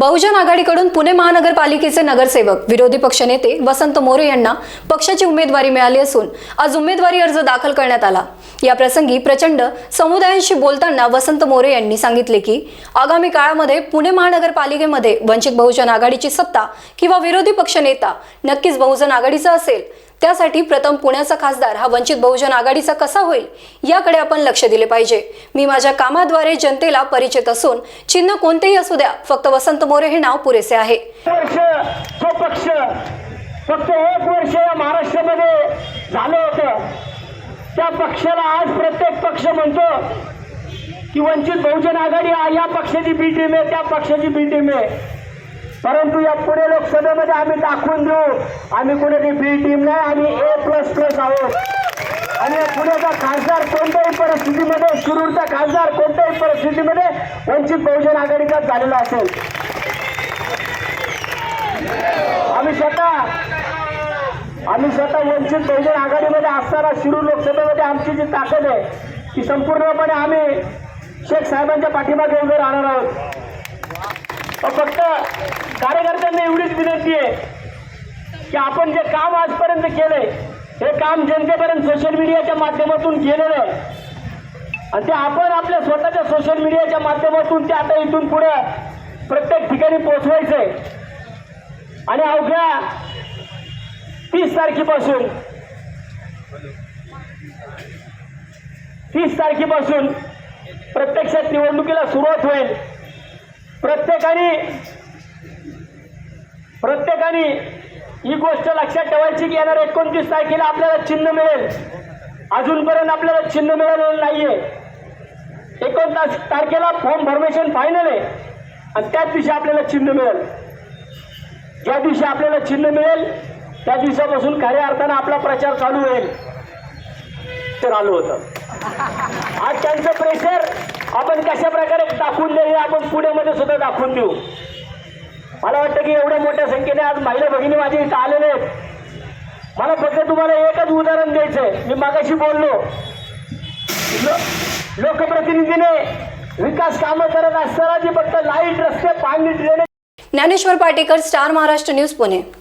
बहुजन आघाडीकडून पुणे महानगरपालिकेचे नगरसेवक विरोधी पक्षनेते वसंत मोरे यांना पक्षाची उमेदवारी मिळाली असून आज उमेदवारी अर्ज दाखल करण्यात आला. या प्रसंगी प्रचंड समुदायांशी बोलताना वसंत मोरे यांनी सांगितले की आगामी काळामध्ये पुणे महानगरपालिकेमध्ये वंचित बहुजन आघाडीची सत्ता किंवा विरोधी पक्षनेता नक्कीच बहुजन आघाडीचा असेल. त्यासाठी प्रथम पुण्याचा खासदार हा वंचित बहुजन आघाडीचा कसा होईल याकडे आपण लक्ष दिले पाहिजे. मी माझ्या कामाद्वारे जनतेला परिचित असून चिन्ह कोणतेही असू द्या फक्त वसंत मोरे हे नाव पुरेसे आहे. तो पक्ष फक्त एक वर्ष या महाराष्ट्रामध्ये झालं होतं. त्या पक्षाला आज प्रत्येक पक्ष म्हणतो की वंचित बहुजन आघाडी या पक्षाची बी टीम आहे त्या पक्षाची बी टीम आहे. परंतु या पुणे लोकसभेमध्ये आम्ही दाखवून देऊ. आम्ही कोणाची बी टीम नाही आम्ही ए प्लस प्लस आहोत. आणि पुण्याचा खासदार कोणत्याही परिस्थितीमध्ये शिरूरचा खासदार कोणत्याही परिस्थितीमध्ये वंचित बहुजन आघाडीचाच झालेला असेल. आम्ही स्वतः आम्ही स्वतः वंचित बहुजन आघाडीमध्ये असताना शिरूर लोकसभेमध्ये आमची जी ताकद आहे ती संपूर्णपणे आम्ही शेख साहेबांच्या पाठीमागे उभे राहणार आहोत. फक्त कार्यकर्त्यांना एवढीच विनंती आहे की आपण जे काम आजपर्यंत केलंय हे काम जनतेपर्यंत सोशल मीडियाच्या माध्यमातून केलेलं आहे. आणि ते आपण आपल्या स्वतःच्या सोशल मीडियाच्या माध्यमातून ते आता इथून पुढे प्रत्येक ठिकाणी पोहोचवायचंय. आणि अवघ्या तीस तारखेपासून तीस तारखेपासून प्रत्यक्षात निवडणुकीला सुरुवात होईल. प्रत्येकाने प्रत्येकाने ही गोष्ट लक्षात ठेवायची की येणार एकोणतीस तारखेला आपल्याला चिन्ह मिळेल. अजूनपर्यंत आपल्याला चिन्ह मिळालेलं नाही आहे एकोणतास तारखेला फॉर्म फॉर्मेशन फायनल आहे. आणि त्याच दिवशी आपल्याला चिन्ह मिळेल. ज्या दिवशी आपल्याला चिन्ह मिळेल त्या दिवसापासून खऱ्या अर्थानं आपला प्रचार चालू होईल. तर आलो होतं. आज त्यांचं प्रेशर आपण कशा प्रकारे दाखवून देऊ हे आपण पुण्यामध्ये सुद्धा दाखवून देऊ. मला वाटतं की एवढ्या मोठ्या संख्येने आज महिला भगिनी माझ्या इथं आलेले आहेत. मला फक्त तुम्हाला एकच उदाहरण द्यायचंय. मी मागाशी बोललो. लो- लोकप्रतिनिधीने विकास कामं करत असताना जी फक्त लाइट रस्ते पाणी ज्ञानेश्वर पाटेकर स्टार महाराष्ट्र न्यूज पुणे.